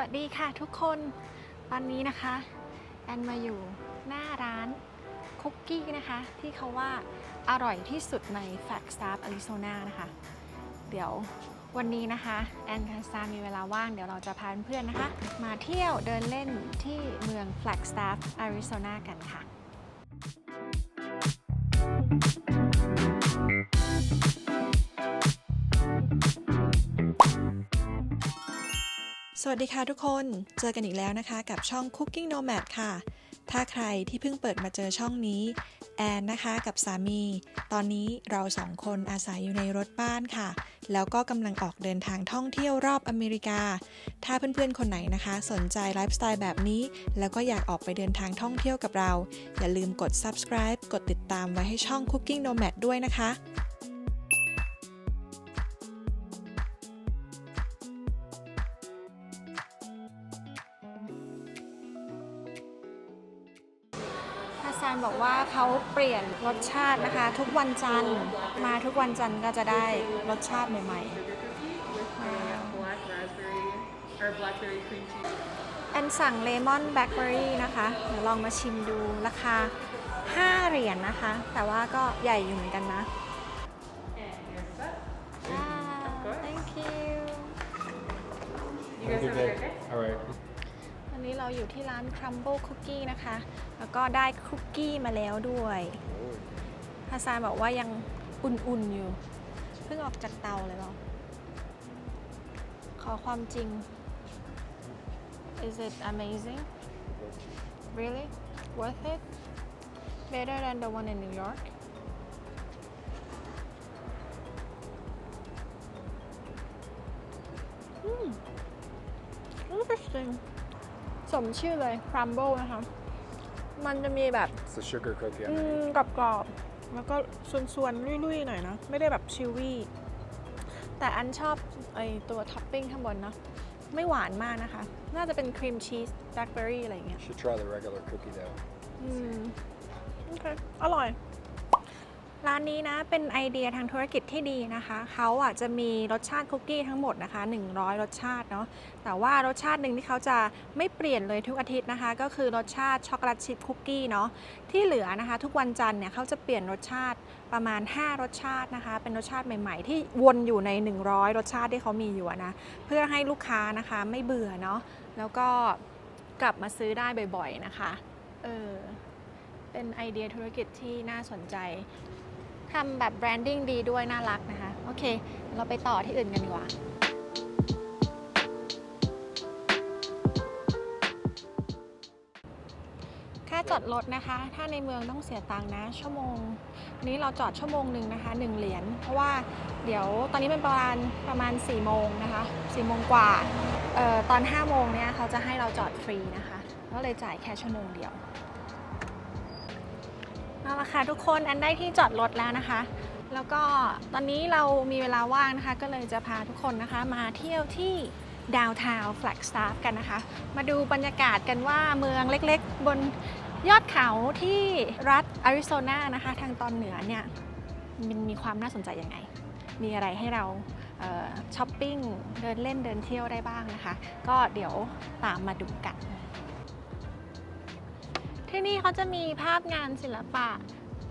วัสดีค่ะทุกคนตอนนี้นะคะ แอนมาอยู่หน้าร้านคุกกี้นะคะ ที่เขาว่าอร่อยที่สุดใน Flagstaff Arizona นะคะ เดี๋ยววันนี้นะคะ แอนคาซามีเวลาว่างเดี๋ยวเราจะพาเพื่อนๆนะคะ มาเที่ยวเดินเล่นที่เมือง Flagstaff Arizona กันค่ะส วัสดีค่ะทุกคน เจอกันอีกแล้วนะคะ กับช่อง Cooking Nomad ค่ะ ถ้าใครที่เพิ่งเปิดมาเจอช่องนี้ แอนนะคะกับสามี ตอนนี้เราสองคนอาศัยอยู่ในรถบ้านค่ะ แล้วก็กำลังออกเดินทางท่องเที่ยวรอบอเมริกา ถ้าเพื่อนๆคนไหนนะคะ สนใจไลฟ์สไตล์แบบนี้ แล้วก็อยากออกไปเดินทางท่องเที่ยวกับเรา อย่าลืมกด subscribe กดติดตามไว้ให้ช่อง Cooking Nomad ด้วยนะคะ บอกว่าเขาเปลี่ยนรสชาตินะคะ ทุกวันจันทร์มาทุกวันจันทร์ก็จะได้รสชาติใหม่ๆแอนสั่งเลมอนแบล็คเบอรี่นะคะ เดี๋ยวลองมาชิมดูราคา 5 เหรียญนะคะ แต่ว่าก็ใหญ่อยู่เหมือนกันนะ อยู่ที่ร้าน Crumble Cookie นะคะ แล้วก็ได้คุกกี้มาแล้วด้วยฮาซานบอกว่ายังอุ่นๆอยู่ เพิ่งออกจากเตาเลยเปล่าขอความจริง Is it amazing? Really? Worth it? Better than the one in New York? Hmm. Interesting. สมชื่อเลย crumble นะคะ มันจะมีแบบ It's the sugar cookie อื underneath. มกรอบๆ แล้วก็ส่วนๆลุยๆ หน่อยนะ ไม่ได้แบบชิลวี่ แต่อันชอบไอตัวท็อปปิ้งข้างบนเนาะ ไม่หวานมากนะคะ น่าจะเป็นครีมชีสแบล็คเบอรี่อะไรอย่างเงี้ย You should try the regular cookie though. อืม โอเค อร่อย ร้านนี้นะเป็นไอเดียทางธุรกิจที่ดีนะคะเขาอะจะมีรสชาติคุกกี้ทั้งหมดนะคะ 100 รสชาติเนาะแต่ว่ารสชาติหนึ่งที่เขาจะไม่เปลี่ยนเลยทุกอาทิตย์นะคะ ก็คือรสชาติช็อกโกแลตชิพคุกกี้เนาะที่เหลือนะคะ ทุกวันจันทร์เนี่ยเขาจะเปลี่ยนรสชาติประมาณ 5 รสชาตินะคะ เป็นรสชาติใหม่ ๆ ที่วนอยู่ใน 100 รสชาติที่เขามีอยู่นะเพื่อให้ลูกค้านะคะไม่เบื่อเนาะแล้วก็กลับมาซื้อได้บ่อย ๆนะคะเออเป็นไอเดียธุรกิจที่น่าสนใจ ทำแบบแบรนดิ้งดีด้วยน่ารักนะคะ โอเค เราไปต่อที่อื่นกันดีกว่าค่าจอดรถนะคะ ถ้าในเมืองต้องเสียตังค์นะ ชั่วโมง นี้เราจอดชั่วโมงหนึ่งนะคะ 1 เหรียญ เพราะว่าเดี๋ยวตอนนี้เป็นประมาณประมาณ4โมงนะคะ4โมงกว่าออตอน5โมงเนี่ยเขาจะให้เราจอดฟรีนะคะ ก็เลยจ่ายแค่ชั่วโมงเดียว เอาละค่ะทุกคนแอนได้ที่จอดรถแล้วนะคะ แล้วก็ตอนนี้เรามีเวลาว่างนะคะ ก็เลยจะพาทุกคนนะคะมาเที่ยวที่ดาวทาวน์แฟลกสตาฟกันนะคะ มาดูบรรยากาศกันว่าเมืองเล็กๆ บนยอดเขาที่รัฐอาริโซนานะคะ ทางตอนเหนือเนี่ยมันมีความน่าสนใจยังไง มีอะไรให้เราเช้อปปิ้ง เดินเล่นเดินเที่ยวได้บ้างนะคะ ก็เดี๋ยวตามมาดูกัน ที่นี่เขาจะมีภาพงานศิลปะ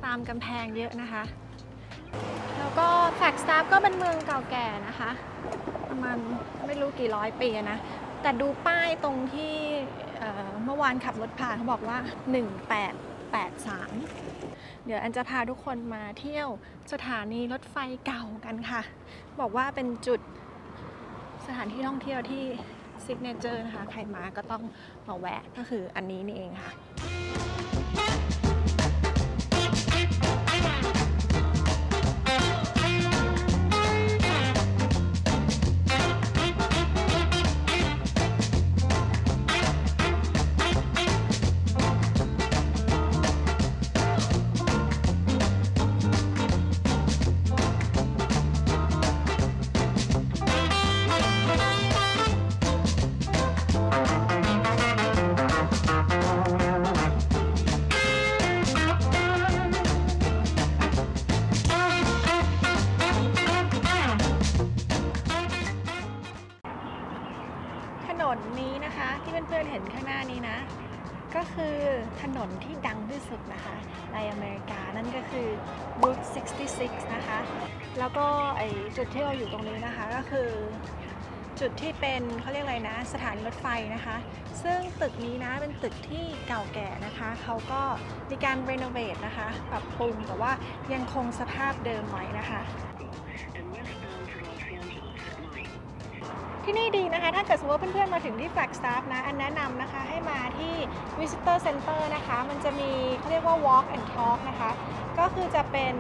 ตามกำแพงเยอะนะคะ แล้วก็แฟกสตาฟก็เป็นเมืองเก่าแก่นะคะ ประมาณไม่รู้กี่ร้อยปีนะ แต่ดูป้ายตรงที่เอ่อเมื่อวานขับรถผ่านเขาบอกว่า 1883 เดี๋ยวอันจะพาทุกคนมาเที่ยวสถานีรถไฟเก่ากันค่ะ บอกว่าเป็นจุดสถานที่ท่องเที่ยวที่ ซิกเนเจอร์นะคะ ใครมาก็ต้องมาแวะก็คืออันนี้นี่เองค่ะ นนนี้นะคะ ที่เพื่อนๆเห็นข้างหน้านี้นะ ก็คือถนนที่ดังที่สุดนะคะในอเมริกานั่นก็คือ Route 66 นะคะ แล้วก็ไอจุดที่เราอยู่ตรงนี้นะคะก็คือจุดที่เป็นเขาเรียกอะไรนะ สถานีรถไฟนะคะ ซึ่งตึกนี้นะเป็นตึกที่เก่าแก่นะคะเขาก็มีการรีโนเวทนะคะปรับปรุงแต่ว่ายังคงสภาพเดิมไว้นะคะ ที่นี่ดีนะคะ ถ้าเกิดสมมติว่าเพื่อนๆมาถึงที่ Flagstaff นะ อันแนะนำนะคะให้มาที่ Visitor Center นะคะ มันจะมีเขาเรียกว่า Walk and Talk นะคะ ก็คือจะเป็น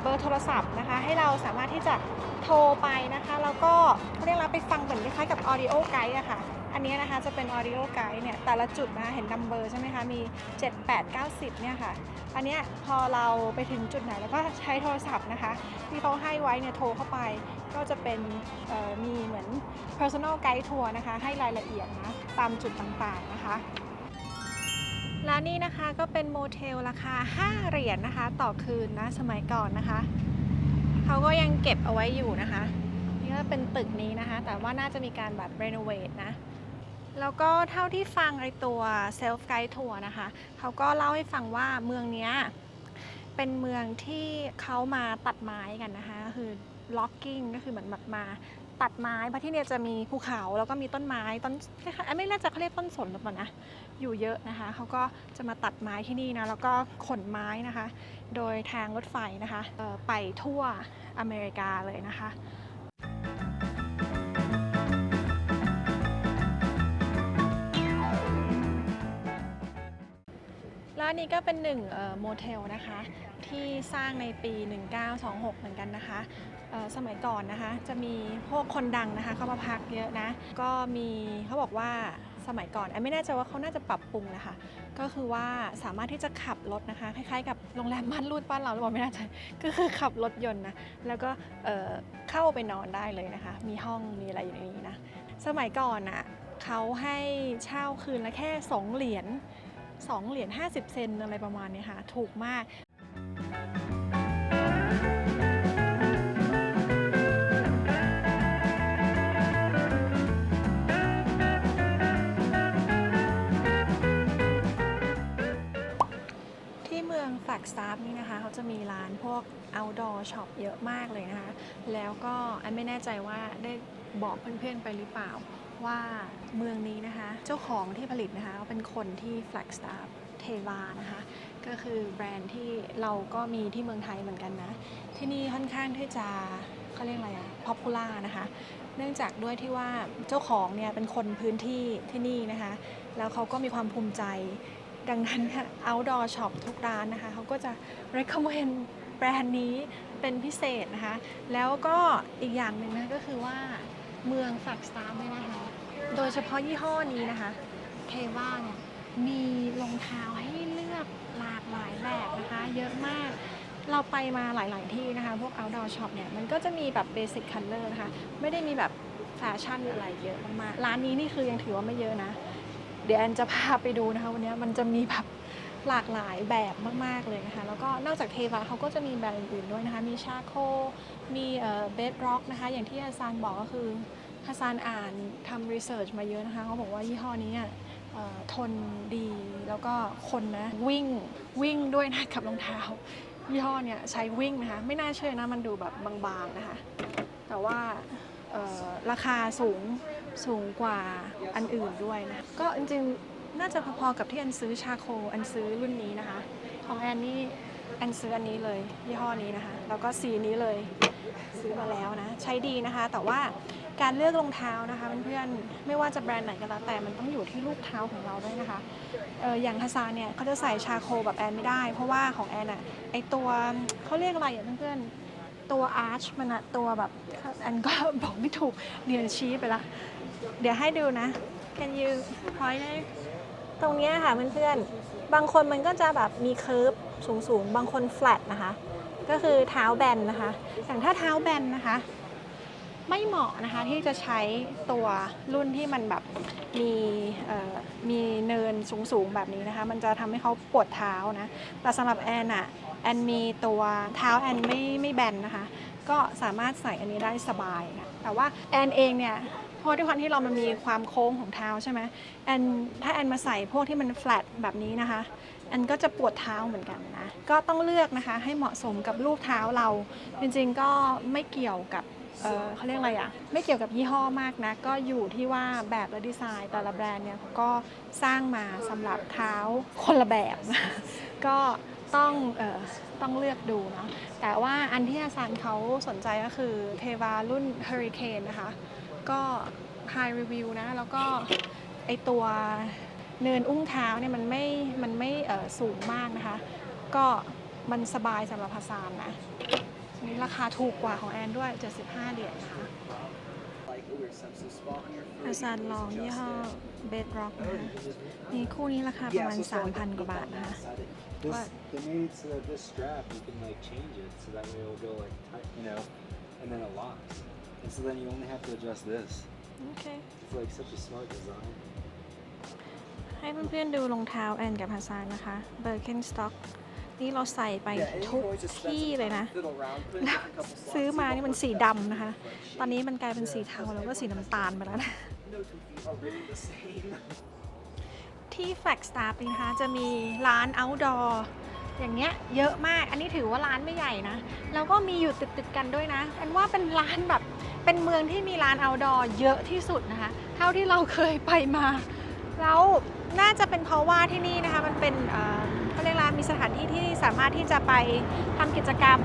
เบอร์โทรศัพท์นะคะ ให้เราสามารถที่จะโทรไปนะคะ แล้วก็เขาเรียกว่าไปฟังเหมือนคล้ายๆกับ Audio Guide อะค่ะ อันนี้นะคะจะเป็น Audio Guide เนี่ยแต่ละจุดนะเห็นนัมเบอร์ใช่ไหมคะ มี 7 8 9 10เนี่ยค่ะ อันนี้พอเราไปถึงจุดไหนแล้วก็ใช้โทรศัพท์นะคะ ที่เขาให้ไว้เนี่ยโทรเข้าไป ก็จะเป็นมีเหมือน personal guide tour นะคะ ให้รายละเอียดนะตามจุดต่างๆนะคะร้านนี้นะคะก็เป็นโมเทลราคา 5 เหรียญนะคะ ต่อคืนนะสมัยก่อนนะคะ เขาก็ยังเก็บเอาไว้อยู่นะคะ นี่ก็เป็นตึกนี้นะคะ แต่ว่าน่าจะมีการแบบรีโนเวทนะ แล้วก็เท่าที่ฟังไอตัว self guide tour นะคะ เขาก็เล่าให้ฟังว่าเมืองเนี้ยเป็นเมืองที่เขามาตัดไม้กันนะคะก็คือ logging ก็คือเหมือนแบบมาตัดไม้เพราะที่เนี่ยจะมีภูเขาแล้วก็มีต้นไม้ต้นไม่แน่ใจเขาเรียกต้นสนหรือเปล่านะอยู่เยอะนะคะเขาก็จะมาตัดไม้ที่นี่นะแล้วก็ขนไม้นะคะ โดยทางรถไฟนะคะไปทั่วอเมริกาเลยนะคะานนี้ก็เป็นหนึ่งโมเทลนะคะ ที่สร้างในปี 1926 เหมือนกันนะคะ สมัยก่อนนะคะ จะมีพวกคนดังนะคะ เข้ามาพักเยอะนะ ก็มีเขาบอกว่าสมัยก่อนไม่แน่ใจว่าเขาน่าจะปรับปรุงนะคะ ก็คือว่าสามารถที่จะขับรถนะคะ คล้ายๆกับโรงแรมม่านรูดบ้านเราหรือเปล่าไม่แน่ใจก็คือขับรถยนต์นะ แล้วก็เอ่อเข้าไปนอนได้เลยนะคะ มีห้องมีอะไรอยู่ในนี้นะ สมัยก่อนอะเขาให้เช่าคืนละแค่ 2 เหรียญ 2 เหรียญ50 เซนอะไรประมาณนี้ค่ะ ถูกมากที่เมืองแฟลกสตาร์นี่นะคะเขาจะมีร้านพวก outdoor shop เยอะมากเลยนะคะ แล้วก็อันไม่แน่ใจว่าได้บอกเพื่อนๆไปหรือเปล่า ว่าเมืองนี้นะคะ เจ้าของที่ผลิตนะคะเป็นคนที่ Flagstaff เทวานะคะ ก็คือแบรนด์ที่เราก็มีที่เมืองไทยเหมือนกันนะ ที่นี่ค่อนข้างที่จะเขาเรียกอะไรอะ popular นะคะ เนื่องจากด้วยที่ว่าเจ้าของเนี่ยเป็นคนพื้นที่ที่นี่นะคะ แล้วเขาก็มีความภูมิใจ ดังนั้นค่ะ outdoor shop ทุกร้านนะคะเขาก็จะ recommend แบรนด์นี้เป็นพิเศษนะคะ แล้วก็อีกอย่างหนึ่งนะก็คือว่าเมืองฝากสตาร์เนี่ยนะคะ โดยเฉพาะยี่ห้อนี้นะคะเทว่าเนี่ยมีรองเท้าให้เลือกหลากหลายแบบนะคะ เยอะมากเราไปมาหลาย ๆ ที่นะคะ พวก outdoor shop เนี่ย มันก็จะมีแบบ basic color นะคะ ไม่ได้มีแบบแฟชั่นอะไรเยอะมาก ร้านนี้นี่คือยังถือว่าไม่เยอะนะ เดี๋ยวแอนจะพาไปดูนะคะ วันนี้มันจะมีแบบหลากหลายแบบมาก ๆ เลยนะคะ แล้วก็นอกจากเทวาเขาก็จะมีแบรนด์อื่นๆด้วยนะคะ มีชาโค มีเออเบดร็อกนะคะ อย่างที่ฮัสซานบอกก็คือ ฮัสซานอ่านทำรีเสิร์ชมาเยอะนะคะเขาบอกว่ายี่ห้อนี้ทนดีแล้วก็คนนะวิ่งวิ่งด้วยนะกับรองเท้ายี่ห้อเนี่ยใช้วิ่งนะคะไม่น่าเชื่อนะมันดูแบบบางๆนะคะ แต่ว่าราคาสูงสูงกว่าอันอื่นด้วยนะ ก็จริงๆน่าจะพอๆกับที่อันซื้อชาโคอันซื้อรุ่นนี้นะคะ ของแอนนี่อันซื้ออันนี้เลยยี่ห้อนี้นะคะ แล้วก็สีนี้เลยซื้อมาแล้วนะ ใช้ดีนะคะแต่ว่า การเลือกรองเท้านะคะเพื่อนๆไม่ว่าจะแบรนด์ไหนก็แล้วแต่มันต้องอยู่ที่ลูกเท้าของเราด้วยนะคะเอออย่างฮาซาเนี่ยเขาจะใส่ชาโคแบบแอนไม่ได้ เพราะว่าของแอนอะไอตัวเขาเรียกอะไรอะเพื่อนๆตัวอาร์ชมันอะตัวแบบแอนก็บอกไม่ถูกเรียนชี้ไปละเดี๋ยวให้ดูนะ can you point ตรงเนี้ยค่ะเพื่อนๆบางคนมันก็จะแบบมีเคิร์ฟสูงๆ บางคน flat นะคะ ก็คือเท้าแบนนะคะอย่างถ้าเท้าแบนนะคะ ไม่เหมาะนะคะที่จะใช้ตัวรุ่นที่มันแบบมีมีเนินสูงๆแบบนี้นะคะ มันจะทำให้เขาปวดเท้านะ แต่สำหรับแอนอะแอนมีตัวเท้าแอนไม่ไม่แบนนะคะ ก็สามารถใส่อันนี้ได้สบายค่ะแต่ว่าแอนเองเนี่ยเพราะด้วยความที่เรามันมีความโค้งของเท้าใช่ไหมแอนถ้าแอนมาใส่พวกที่มัน flat แบบนี้นะคะแอนก็จะปวดเท้าเหมือนกันนะ ก็ต้องเลือกนะคะให้เหมาะสมกับรูปเท้าเรา จริงๆก็ไม่เกี่ยวกับ เอ่อเขาเรียกอะไรอะไม่เกี่ยวกับยี่ห้อมากนะก็อยู่ที่ว่าแบบและดีไซน์ แต่ละแบรนด์เนี่ยเขาก็สร้างมาสำหรับเท้าคนละแบบ ก็ต้องเอ่อต้องเลือกดูเนาะแต่ว่าอันที่อาซานเขาสนใจก็คือเทวารุ่น Hurricane นะคะ ก็ High Review นะ แล้วก็ไอตัวเนินอุ้งเท้าเนี่ยมันไม่ มันไม่เอ่อสูงมากนะคะ ก็มันสบายสำหรับฮาซานนะ นนี้ราคาถูกกว่าของแอนด้วย 75 เหรียญนะคะอาซานลองยี่ห้อเบดร็อกนะคะนี่คู่นี้ราคาประมาณ 3,000 กว่าบาทนะคะ This, What? they made it so that this strap you can like change it so that way it'll go like tight, you know, and then it locks. And so then you only have to adjust this. โอเค It's like such a smart design. ให้เพื่อนๆดูรองเท้าแอนกับฮาซานนะคะเบอร์เคนสต็อก นี่เราใส่ไปทุกที่เลยนะแล้วซื้อมานี่มันสีดำนะคะ ตอนนี้มันกลายเป็นสีเทาแล้วก็สีน้ำตาลไปแล้วนะที่แฟกสตาร์นี่นะคะจะมีร้าน outdoor อย่างเงี้ยเยอะมาก อันนี้ถือว่าร้านไม่ใหญ่นะ แล้วก็มีอยู่ติดๆกันด้วยนะ อันว่าเป็นร้านแบบ เป็นเมืองที่มีร้าน outdoor เยอะที่สุดนะคะ เท่าที่เราเคยไปมา แล้วน่าจะเป็นเพราะว่าที่นี่นะคะ มันเป็น เอ่อเขาเรียกว่ามีสถานที่ที่สามารถที่จะไปทำกิจกรรม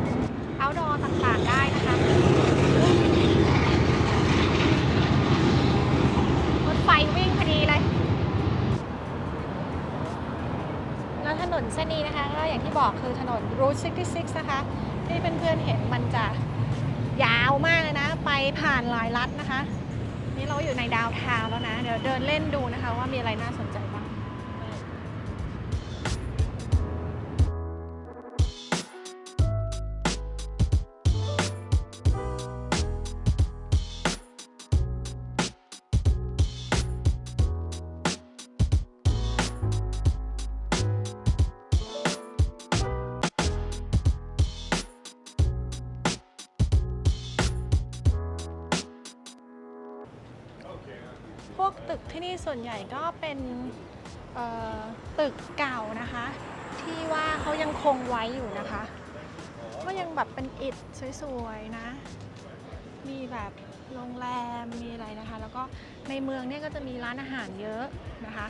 outdoor ต่างๆได้นะคะรถไฟวิ่งพอดีเลย แล้วถนนเส้นนี้นะคะก็อย่างที่บอกคือถนน Route 66 นะคะ ที่เพื่อนๆเห็นมันจะยาวมากเลยนะ ไปผ่านหลายรัฐนะคะ นี่เราอยู่ในดาวทาวแล้วนะ เดี๋ยวเดินเล่นดูนะคะว่ามีอะไรน่าสนใจ นี่ส่วนใหญ่ก็เป็นตึกเก่านะคะ ที่ว่าเขายังคงไว้อยู่นะคะ ก็ยังแบบเป็นอิฐสวยๆนะ มีแบบโรงแรมมีอะไรนะคะ แล้วก็ในเมืองเนี่ยก็จะมีร้านอาหารเยอะนะคะ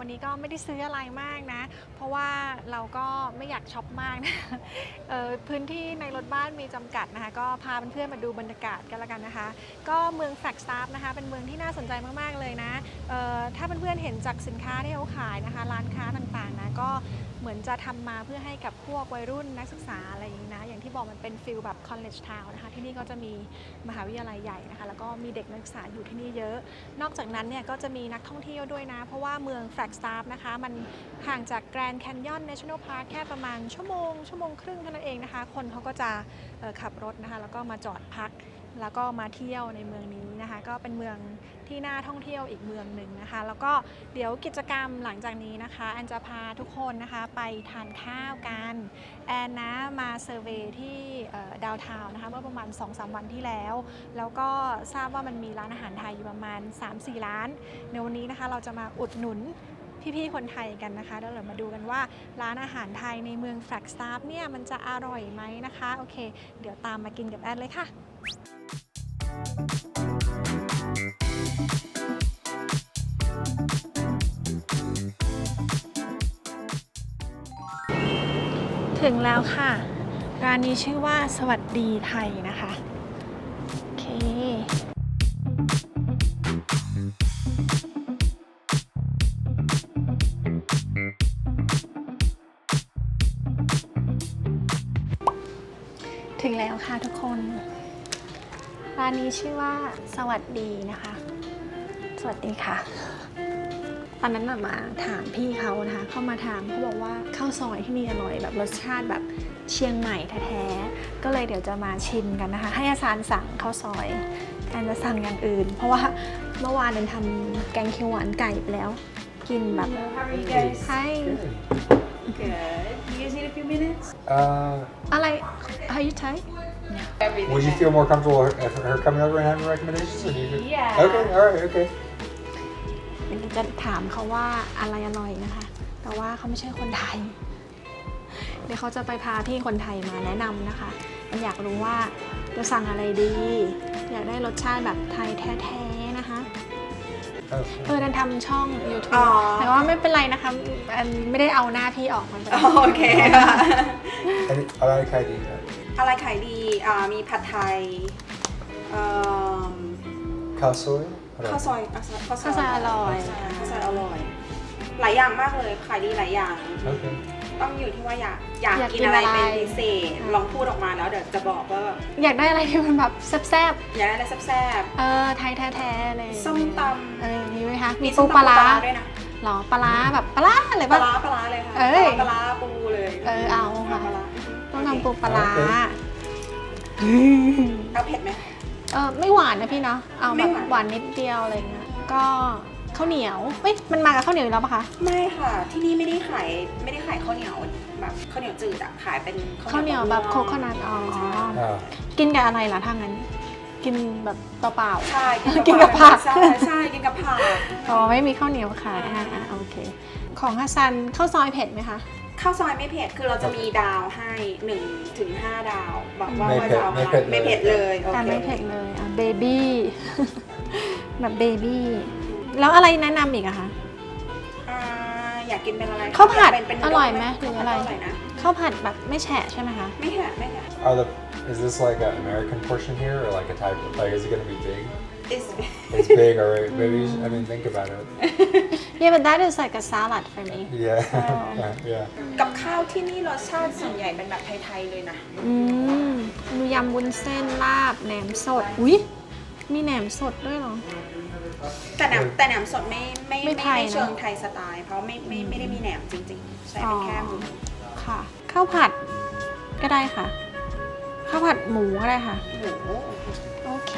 วันนี้ก็ไม่ได้ซื้ออะไรมากนะ เพราะว่าเราก็ไม่อยากช็อปมากนะพื้นที่ในรถบ้านมีจำกัดนะคะ ก็พาเพื่อนๆมาดูบรรยากาศกันละกันนะคะ ก็เมืองแฟลกซ์ซับนะคะ เป็นเมืองที่น่าสนใจมากๆเลยนะถ้าเพื่อนๆเห็นจากสินค้าที่เขาขายนะคะ ร้านค้าต่างๆนะก็ เหมือนจะทำมาเพื่อให้กับพวกวัยรุ่นนักศึกษาอะไรอย่างนี้นะ อย่างที่บอกมันเป็นฟิลแบบ college town นะคะ ที่นี่ก็จะมีมหาวิทยาลัยใหญ่นะคะ แล้วก็มีเด็กนักศึกษาอยู่ที่นี่เยอะ นอกจากนั้นเนี่ยก็จะมีนักท่องเที่ยวด้วยนะ เพราะว่าเมืองแฟลกสตาร์นะคะ มันห่างจากแกรนด์แคนยอนเนชั่นแนลพาร์คแค่ประมาณชั่วโมง ชั่วโมงครึ่งเท่านั้นเองนะคะ คนเขาก็จะขับรถนะคะ แล้วก็มาจอดพัก แล้วก็มาเที่ยวในเมืองนี้นะคะ ก็เป็นเมือง ที่น่าท่องเที่ยวอีกเมืองหนึ่งนะคะ แล้วก็เดี๋ยวกิจกรรมหลังจากนี้นะคะแอนจะพาทุกคนนะคะไปทานข้าวกันแอนนะมาเซอร์เวยที่ดาวทาวนะคะเมื่อประมาณ 2-3 วันที่แล้ว แล้วก็ทราบว่ามันมีร้านอาหารไทยอยู่ประมาณ 3-4 ร้าน ในวันนี้นะคะเราจะมาอุดหนุนพี่ๆ คนไทยกันนะคะเดี๋ยวเรามาดูกันว่า ร้านอาหารไทยในเมืองแฟลกสตาร์เนี่ยมันจะอร่อยไหมนะคะ โอเค เดี๋ยวตามมากินกับแอนเลยค่ะ ถึงแล้วค่ะ ร้านนี้ชื่อว่าสวัสดีไทยนะคะโอเคถึงแล้วค่ะทุกคน ร้านนี้ชื่อว่าสวัสดีนะคะ สวัสดีค่ะ ตอนนั้นน่ะมาถามพี่เขานะคะ เข้ามาถามเขาบอกว่าข้าวซอยที่นี่อร่อยแบบรสชาติแบบเชียงใหม่แท้ๆ ก็เลยเดี๋ยวจะมาชิมกันนะคะ ให้อาจารย์สั่งข้าวซอยแทนจะสั่งอย่างอื่น เพราะว่าเมื่อวานเดินทำแกงเขียวหวานไก่ไปแล้ว กินแบบ How are you guys? ให้ Good. You guys need a few minutes? Uh, อะไร How you Thai Everything. would you feel more comfortable her, her coming over and having recommendations? Or do you just... Yeah. Okay, all right, okay. เดี๋ยวจะถามเขาว่าอะไรอร่อยนะคะ แต่ว่าเขาไม่ใช่คนไทย เดี๋ยวเขาจะไปพาพี่คนไทยมาแนะนำนะคะ มันอยากรู้ว่าจะสั่งอะไรดี อยากได้รสชาติแบบไทยแท้ๆนะคะ Oh, เออนันทำช่อง อ๋ YouTube อ แต่ว่าไม่เป็นไรนะคะอันไม่ได้เอาหน้าพี่ออกมันเป็นโอเคค่ะ Any, I like idea. อะไรขายดีอ่ามีผัดไทยเอิ่ม Khao soy? ข้าวซอยอะข้าวซข้าวซอยอร่อยใช่ข้าวซอยอร่อย หลายอย่างมากเลยขายดีหลายอย่าง Okay. ต้องอยู่ที่ว่าอยากอยากอยากกินกินอะไรอะไร เป็นพิเศษลองพูดออกมาแล้วเดี๋ยวจะบอกว่าอยากได้อะไรที่มันแบบแซ่บอยากได้อะไรแซ่บๆ เออไทยแท้ๆเลยๆส้มตำเออมีไหมคะ มีส้ปูมตำปลาร้าด้วยนะ หรอปลาร้าแบบปลาร้าอะไรปลาปะร้าปลาร้าเลยค่ะเอ้ย ปลาร้าปูเลยเออเอาค่ะ ปลาร้าต้องทำปูปลาร้าเอาเผ็ดไหม เออไม่หวานนะพี่เนาะเอาไม่แบบหวาน หวานนิดเดียวอะไรเงี้ยก็ข้าวเหนียวเฮ้ยมันมากับข้าวเหนียวอยู่แล้วปะคะไม่ค่ะ ที่นี่ไม่ได้ขายไม่ได้ขายข้าวเหนียวแบบข้าวเหนียวจืดอะขายเป็นข้าวเหนียวแบบโคมะม่วงโคนัทอ๋อใช่ Oh. กินกับอะไรล่ะถ้างั้น กินแบบเปล่า ใช่กินกับผัก ใช่ใช่กินกับผัก ๆอ๋อไม่มีข้าวเหนียวขายอ่าอ่าโอเค ของฮัสซันข้าวซอยเผ็ดไหมคะ ข้าวซอยไม่เผ็ด คือเราจะมีดาวให้1ถึง5ดาวแบบว่าไม่ว่าเผ็ดจะเอาไม่อะไรเผ็ดเลยไม่เผ็ดเลยโอแต่เคไม่เผ็ดเลยอะเบบี้ แบบเบบี้ แล้วอะไรแนะนำอีกอะคะ อ่าอยากกินเป็นอะไรข้าวผัดเป็นเป็นอร่อยไหมหรืออะไร ข้าวผัดร่อยนะ ข้าวผัดแบบไม่แฉะใช่ไหมคะ ไม่แห้ไม่แห้ Are the is this like an American portion here or like a Thai? Like, is it gonna be big? It's It's big, all right. Maybe you should- I mean, think about it. Yeah but that is like a salad for me Yeah, Oh. yeah. กับข้าวที่นี่รสชาติส่วนใหญ่เป็นแบบไทยๆเลยนะ อืมมียำวุ้นเส้นลาบแหนมสด อุ๊ย มีแหนมสดด้วยเหรอ แต่แหนมแต่แหนมสดไม่ไม่ไม่ไม่ไทยไม่เชิงเนอะไทยสไตล์ เพราะไม่ไม่ไม่ได้มีแหนมจริงๆ ใช้เป็นแค่หมู ค่ะ ข้าวผัดก็ได้ค่ะ ข้าวผัดหมูก็ได้ค่ะ หมูโอเค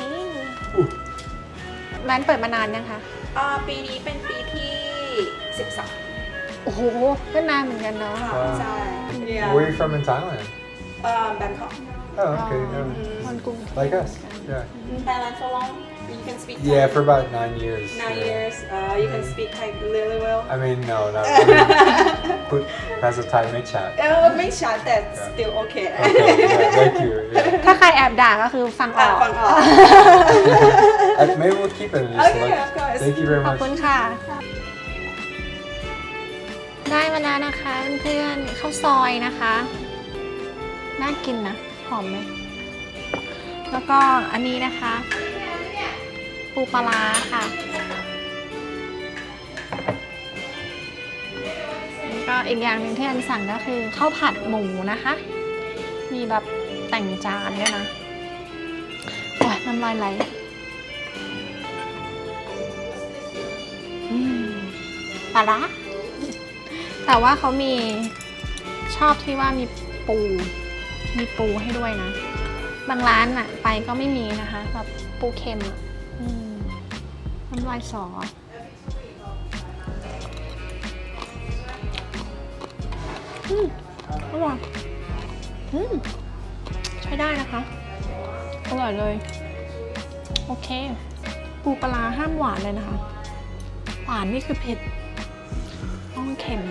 ร้านเปิดมานานยังคะ อ่าปีนี้เป็นปีที่ 13โอ้โหก็นานเหมือนกันเนาะ ค่ะว้าวใช่ Where are you from in Thailand? เอ่อแบงคอก Oh, okay. Oh. yeah. คนกรุง Like us. Yeah. in Thailand for long you can speak Thai Yeah, for about nine years. nine yeah. years uh, you can speak Thai really well I mean, no, not. I mean, put as a Thai mid chat. เออไม่ชัดแต่ still okay Okay, yeah, thank you. Yeah. ถ้าใครแอบด่าก็คือฟังออะอกฟังออก Uh, Maybe we'll keep it and just Okay, look. of course. Thank you very ขอบ much. คุณค่ะ ได้มาแล้วนะคะเพื่อนๆข้าวซอยนะคะ น่ากินนะ หอมไหม แล้วก็อันนี้นะคะ ปูปลาค่ะแล้วก็อีกอย่างหนึ่งที่อันสั่งก็คือข้าวผัดหมูนะคะ มีแบบแต่งจานด้วยนะโอ้ยน้ำลายไหลปลาร้แต่ว่าเขามีชอบที่ว่ามีปู มีปูให้ด้วยนะ บางร้านอะไปก็ไม่มีนะคะ แบบปูเค็มอะอืม น้ำลายสออืมอร่อยอืมใช้ได้นะคะ อร่อยเลย โอเค ปูปลาร้าห้ามหวานเลยนะคะ หวานนี่คือเผ็ดต้องเค็ม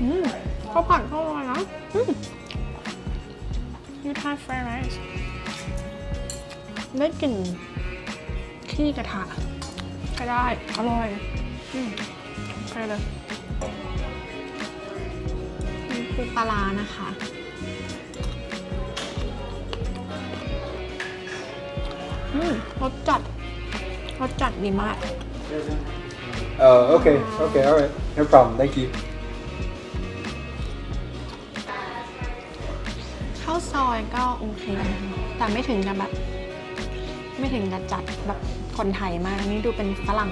อืมข้าวผัดข้าวอร่อยนะอืมยูทาฟรายไรซ์ได้กลิ่น ขี้กระทะใช้ได้ อร่อย อืมใช่เลยนี่ปูปลาร้านะคะ อืมรสจัดรสจัดดีมาก Oh, okay, okay, all right, no problem. Thank you. ข้าวซอยก็โอเคนะคะแต่ไม่ถึงกับแบบ ไม่ถึงกับจัดแบบ คนไทยมากอันนี้ดูเป็นฝรั่ง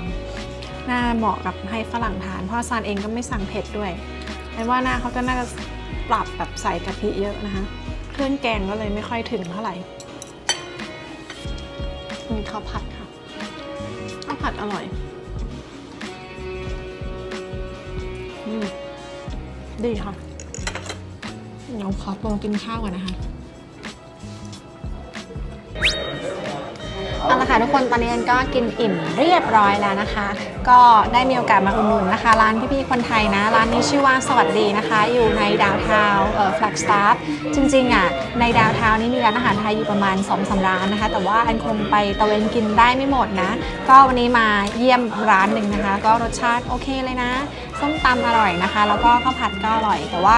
น่าเหมาะกับให้ฝรั่งทาน เพราะซานเองก็ไม่สั่งเผ็ดด้วยไอ้ว่าหน้าเขาจะน่าจะปรับแบบใส่กะทิเยอะนะคะเครื่องแกงก็เลยไม่ค่อยถึงเท่าไหร่มีข้าวผัดค่ะข้าวผัดอร่อยอืมดีค่ะเดี๋ยวขอตัวกินข้าวก่อนนะคะ เอาละค่ะทุกคนตอนนี้กันก็กินอิ่มเรียบร้อยแล้วนะคะ ก็ได้มีโอกาสมาอุดหนุนนะคะ ร้านพี่ๆคนไทยนะ ร้านนี้ชื่อว่าสวัสดีนะคะ อยู่ในดาวเทาวเอ่อแฟลกสตาร์จริงๆอะในดาวเทาวนี้มีร้านอาหารไทยอยู่ประมาณ2อสร้านนะคะ แต่ว่าอันคงไปตะเวนกินได้ไม่หมดนะ ก็วันนี้มาเยี่ยมร้านหนึ่งนะคะ ก็รสชาติโอเคเลยนะส้มตำอร่อยนะคะ แล้วก็ข้าวผัดก็อร่อย แต่ว่า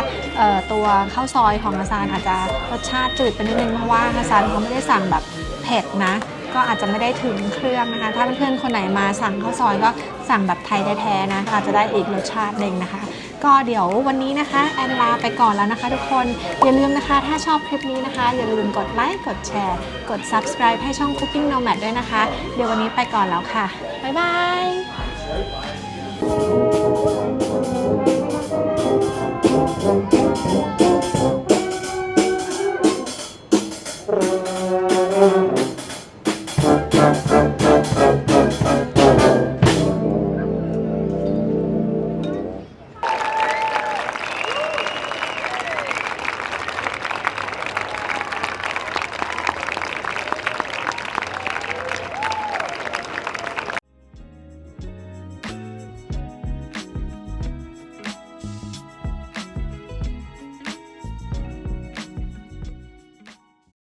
ตัวข้าวซอยของอาซานอาจจะรสชาติจืดไปนิดนึงเพราะว่าอาซานเขาไม่ได้สั่งแบบเผ็ดนะ ก็อาจจะไม่ได้ถึงเครื่องนะคะ ถ้าเพื่อนๆคนไหนมาสั่งข้าวซอยก็สั่งแบบไทยแท้ๆนะอาจจะได้อีกรสชาติหนึ่งนะคะ ก็เดี๋ยววันนี้นะคะแอนลาไปก่อนแล้วนะคะ ทุกคนอย่าลืมนะคะ ถ้าชอบคลิปนี้นะคะ อย่าลืมกดไลค์กดแชร์ กด subscribe ให้ช่อง Cooking Nomad ด้วยนะคะ เดี๋ยววันนี้ไปก่อนแล้วค่ะบ๊ายบาย